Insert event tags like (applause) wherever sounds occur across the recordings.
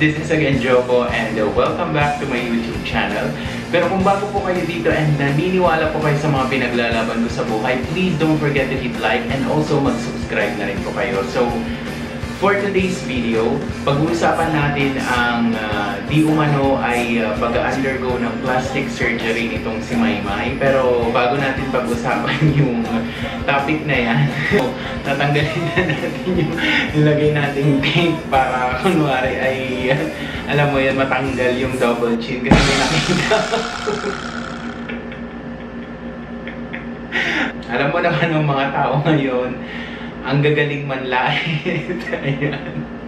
This is again Joko and uh, welcome back to my YouTube channel. Pero kung bago po kayo dito and naniniwala po kayo sa mga pinaglalaban ko sa buhay, please don't forget to hit like and also mag-subscribe na rin po kayo. So, For today's video, pag-uusapan natin ang uh, di umano ay uh, pag-undergo ng plastic surgery nitong si Maymay. Pero bago natin pag-usapan (laughs) yung topic na yan, (laughs) tatanggalin na natin yung nilagay nating tape para kunwari ay, uh, (laughs) alam mo yan, matanggal yung double chin kasi may nakita Alam mo naman ng mga tao ngayon, ang gagaling manlait. (laughs) Ayan.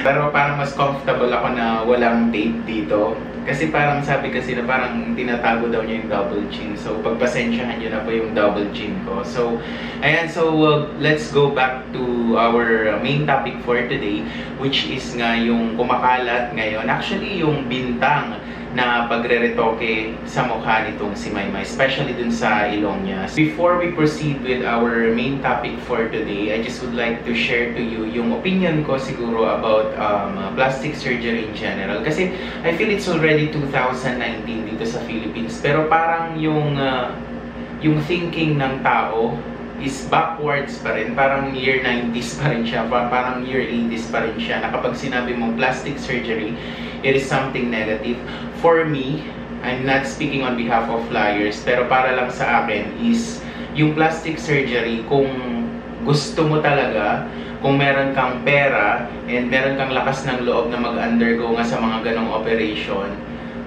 Pero parang mas comfortable ako na walang tape dito. Kasi parang sabi kasi na parang tinatago daw niya yung double chin. So pagpasensyahan niyo na po yung double chin ko. So ayan, so uh, let's go back to our main topic for today which is nga yung kumakalat ngayon. Actually yung bintang na pagre-retoke sa mukha nitong si Maymay, especially dun sa ilong niya. Before we proceed with our main topic for today, I just would like to share to you yung opinion ko siguro about um, plastic surgery in general. Kasi I feel it's already 2019 dito sa Philippines, pero parang yung uh, yung thinking ng tao is backwards pa rin. Parang year 90s pa rin siya. Parang year 80s pa rin siya. Na kapag sinabi mong plastic surgery, it is something negative. For me, I'm not speaking on behalf of flyers, pero para lang sa akin is yung plastic surgery, kung gusto mo talaga, kung meron kang pera and meron kang lakas ng loob na mag-undergo nga sa mga ganong operation,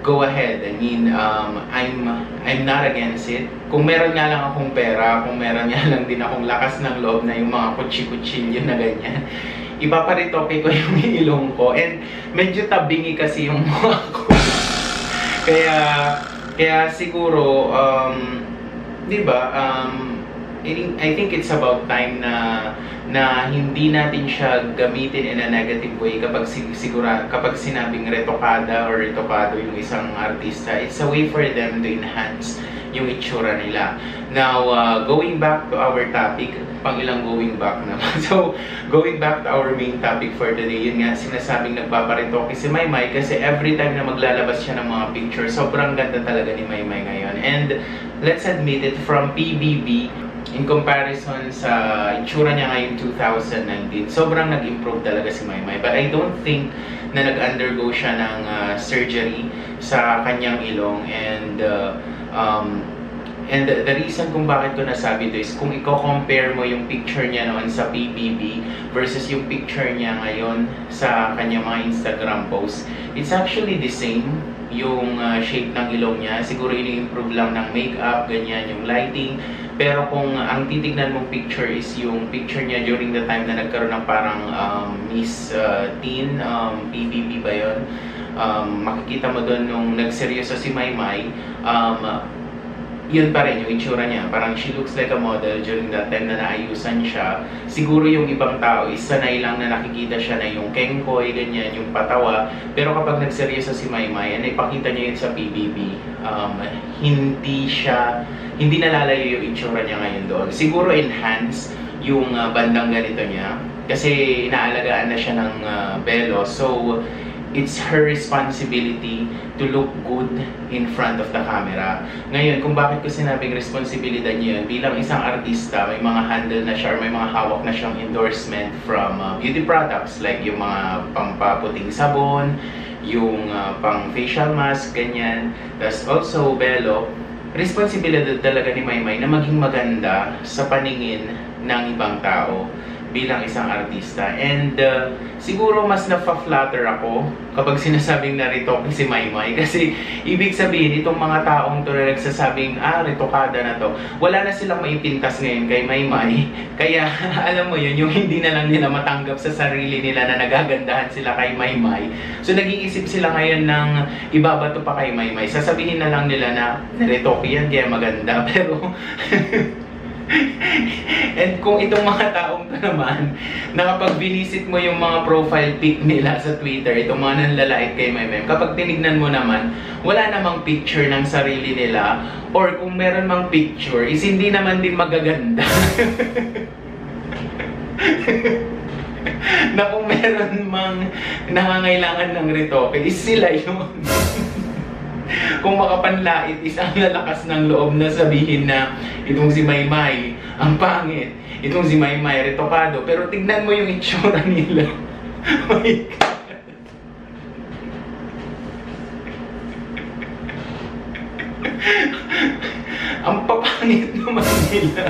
go ahead. I mean, um, I'm I'm not against it. Kung meron nga lang akong pera, kung meron nga lang din akong lakas ng loob na yung mga kutsi-kutsilyo na ganyan, ipaparitoke ko (laughs) yung ilong ko. And medyo tabingi kasi yung mukha ko. Kaya, kaya siguro, um, di ba, um, I think it's about time na na hindi natin siya gamitin in a negative way kapag sigura kapag sinabing retokada or retokado yung isang artista it's a way for them to enhance yung itsura nila. Now, uh, going back to our topic, pang ilang going back naman. (laughs) So, going back to our main topic for today, yun nga, sinasabing nagpaparitoke si Maymay kasi every time na maglalabas siya ng mga picture, sobrang ganda talaga ni Maymay ngayon. And let's admit it, from PBB, in comparison sa itsura niya ngayon 2019, sobrang nag-improve talaga si Maymay. But I don't think na nag-undergo siya ng uh, surgery sa kanyang ilong and uh, Um, and the, the reason kung bakit ko nasabi ito is kung i-compare mo yung picture niya noon sa PBB versus yung picture niya ngayon sa kanyang mga Instagram posts, it's actually the same yung uh, shape ng ilong niya. Siguro ini-improve lang ng makeup, ganyan, yung lighting. Pero kung ang titignan mong picture is yung picture niya during the time na nagkaroon ng parang um, Miss uh, Teen, um, PBB ba yun? um, makikita mo doon nung nagseryoso si Maymay, um, yun pa rin yung itsura niya. Parang she looks like a model during that time na naayusan siya. Siguro yung ibang tao is sanay lang na nakikita siya na yung kengkoy, ganyan, yung patawa. Pero kapag nagseryoso si Maymay, and ipakita niya yun sa PBB, um, hindi siya, hindi nalalayo yung itsura niya ngayon doon. Siguro enhance yung uh, bandang ganito niya. Kasi inaalagaan na siya ng uh, belo. So, it's her responsibility to look good in front of the camera. Ngayon, kung bakit ko sinabing responsibilidad niya bilang isang artista, may mga handle na siya, may mga hawak na siyang endorsement from uh, beauty products like yung mga pampaputing sabon, yung uh, pang facial mask, ganyan. Tapos also, Belo, responsibilidad talaga ni Maymay na maging maganda sa paningin ng ibang tao bilang isang artista. And uh, siguro mas na-flatter ako kapag sinasabing narito si Maymay. (laughs) Kasi ibig sabihin, itong mga taong to na nagsasabing, ah, retokada na to, wala na silang maipintas ngayon kay Maymay. (laughs) Kaya (laughs) alam mo yun, yung hindi na lang nila matanggap sa sarili nila na nagagandahan sila kay Maymay. So nag-iisip sila ngayon ng ibabato pa kay Maymay. Sasabihin na lang nila na, retoke yan, kaya maganda. Pero (laughs) And kung itong mga taong to naman, na kapag binisit mo yung mga profile pic nila sa Twitter, itong mga nanlalait kay Memem, kapag tinignan mo naman, wala namang picture ng sarili nila, or kung meron mang picture, is hindi naman din magaganda. (laughs) na kung meron mang nangangailangan ng retoke, is sila yun. (laughs) Kung makapanlait, isang lalakas ng loob na sabihin na itong si Maymay, ang pangit. Itong si Maymay, retokado. Pero tignan mo yung itsura nila. (laughs) my God. ang papangit naman nila.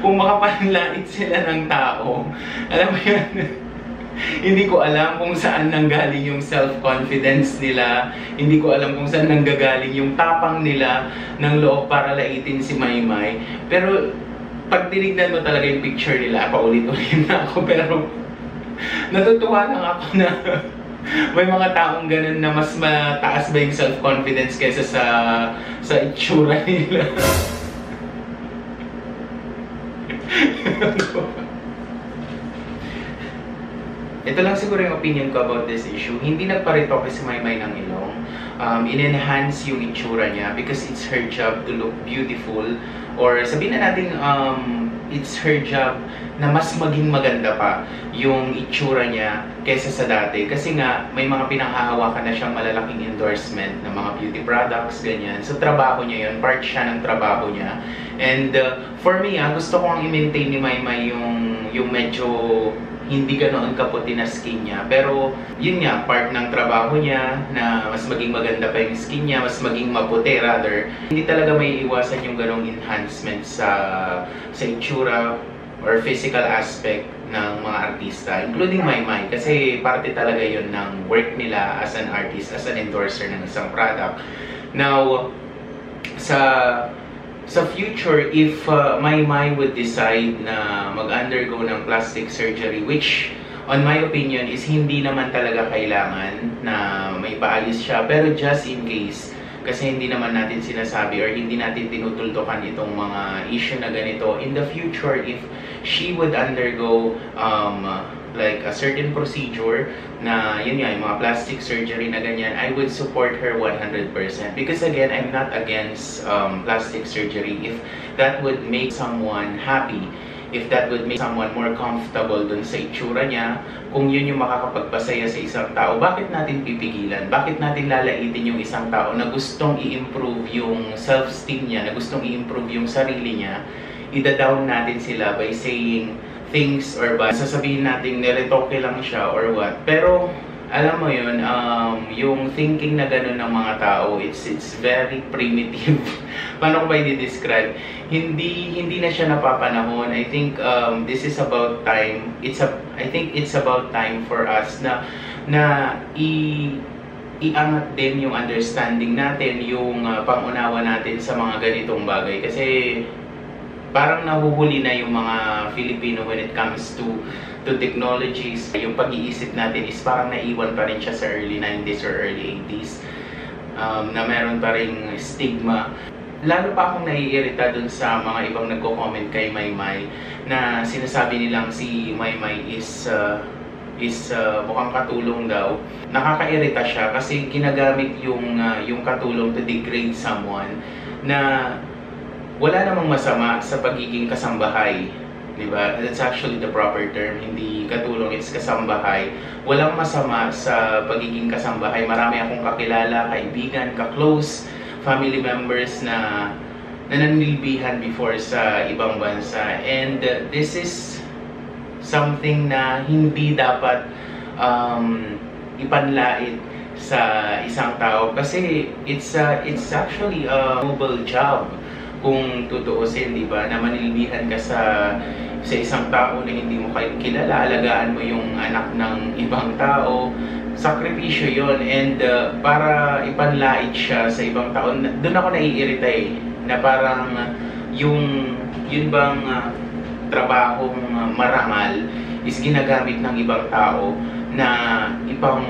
Kung makapanlait sila ng tao, alam mo yan, hindi ko alam kung saan nanggaling yung self-confidence nila. Hindi ko alam kung saan nanggagaling yung tapang nila ng loob para laitin si Maymay. Pero pag tinignan mo talaga yung picture nila, paulit-ulit (laughs) na ako. Pero natutuwa lang ako na (laughs) may mga taong ganun na mas mataas ba yung self-confidence kaysa sa sa itsura nila. (laughs) Ito lang siguro yung opinion ko about this issue. Hindi nagparitoke si Maymay ng ilong. Um, in-enhance yung itsura niya because it's her job to look beautiful. Or sabihin na natin, um, it's her job na mas maging maganda pa yung itsura niya kaysa sa dati. Kasi nga, may mga pinanghahawakan na siyang malalaking endorsement ng mga beauty products, ganyan. So, trabaho niya yun. Part siya ng trabaho niya. And uh, for me, ah, gusto ko ang i-maintain ni Maymay yung, yung medyo hindi ganoon kaputi na skin niya. Pero, yun nga, part ng trabaho niya na mas maging maganda pa yung skin niya, mas maging maputi rather. Hindi talaga may iwasan yung ganong enhancement sa, sa itsura or physical aspect ng mga artista, including Maymay, kasi parte talaga yun ng work nila as an artist, as an endorser ng isang product. Now, sa sa future, if uh, my mind would decide na mag-undergo ng plastic surgery, which on my opinion is hindi naman talaga kailangan na may paalis siya, pero just in case, kasi hindi naman natin sinasabi or hindi natin tinutultukan itong mga issue na ganito. In the future, if she would undergo um, like a certain procedure na yun nga, yung mga plastic surgery na ganyan, I would support her 100%. Because again, I'm not against um, plastic surgery if that would make someone happy if that would make someone more comfortable dun sa itsura niya, kung yun yung makakapagpasaya sa isang tao, bakit natin pipigilan? Bakit natin lalaitin yung isang tao na gustong i-improve yung self-esteem niya, na gustong i-improve yung sarili niya, ida-down natin sila by saying, things or ba sasabihin natin niretoke lang siya or what. Pero alam mo yun, um, yung thinking na gano'n ng mga tao, it's it's very primitive. (laughs) Paano ko ba i-describe? Hindi hindi na siya napapanahon. I think um, this is about time. It's a I think it's about time for us na na i iangat din yung understanding natin, yung uh, pangunawa natin sa mga ganitong bagay. Kasi parang nahuhuli na yung mga Filipino when it comes to to technologies. Yung pag-iisip natin is parang naiwan pa rin siya sa early 90s or early 80s um, na meron pa rin stigma. Lalo pa akong naiirita dun sa mga ibang nagko-comment kay Maymay na sinasabi nilang si Maymay is uh, is uh, mukhang katulong daw. Nakakairita siya kasi ginagamit yung uh, yung katulong to degrade someone na wala namang masama sa pagiging kasambahay. Diba? That's actually the proper term. Hindi katulong, it's kasambahay. Walang masama sa pagiging kasambahay. Marami akong kakilala, kaibigan, ka-close, family members na nananilbihan before sa ibang bansa. And this is something na hindi dapat um, ipanlait sa isang tao kasi it's uh, it's actually a noble job kung tutuusin, di ba, na manilbihan ka sa sa isang tao na hindi mo kayo kilala, alagaan mo yung anak ng ibang tao, sakripisyo yon and uh, para ipanlait siya sa ibang tao, doon ako naiirita eh, na parang yung yun bang uh, trabahong uh, marangal is ginagamit ng ibang tao na ipang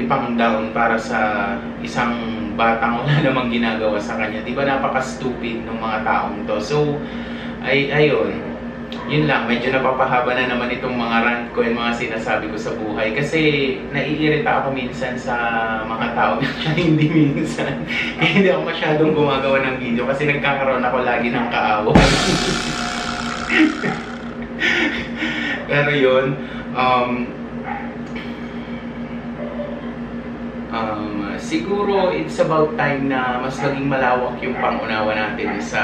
ipang down para sa isang batang wala (laughs) namang ginagawa sa kanya. Di ba napaka-stupid ng mga taong to. So, ay, ayun. Yun lang, medyo napapahaba na naman itong mga rant ko and mga sinasabi ko sa buhay. Kasi naiirita ako minsan sa mga tao na (laughs) hindi minsan. Kaya hindi ako masyadong gumagawa ng video kasi nagkakaroon ako lagi ng kaaway. (laughs) Pero yun, um, Um, siguro it's about time na mas maging malawak yung pangunawa natin sa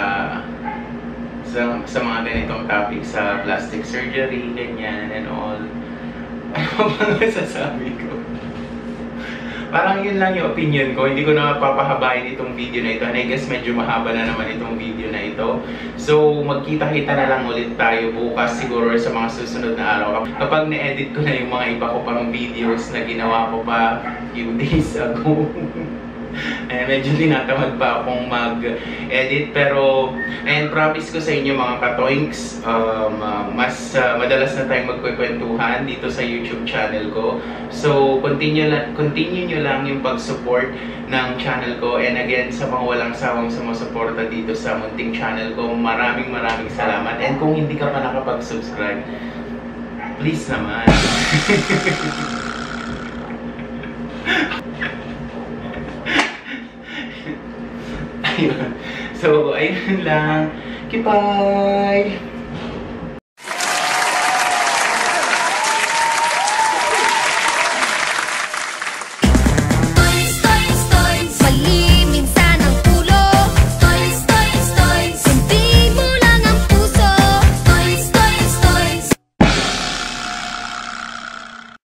sa, sa mga ganitong topic sa plastic surgery, ganyan and all. (laughs) Ano ba masasabi ko? Parang yun lang yung opinion ko. Hindi ko na papahabain itong video na ito. And I guess medyo mahaba na naman itong video na ito. So, magkita-kita na lang ulit tayo bukas siguro sa mga susunod na araw. Kapag na-edit ko na yung mga iba ko pang videos na ginawa ko pa few (laughs) days ago. Eh, medyo tinatamad pa akong mag-edit pero and promise ko sa inyo mga katoinks um, uh, mas uh, madalas na tayong magkwekwentuhan dito sa YouTube channel ko. So continue, la- continue nyo lang yung pag-support ng channel ko. And again sa mga walang sawang sumusuporta dito sa munting channel ko maraming maraming salamat. And kung hindi ka pa nakapag-subscribe please naman (laughs) So, ayun lang. Goodbye!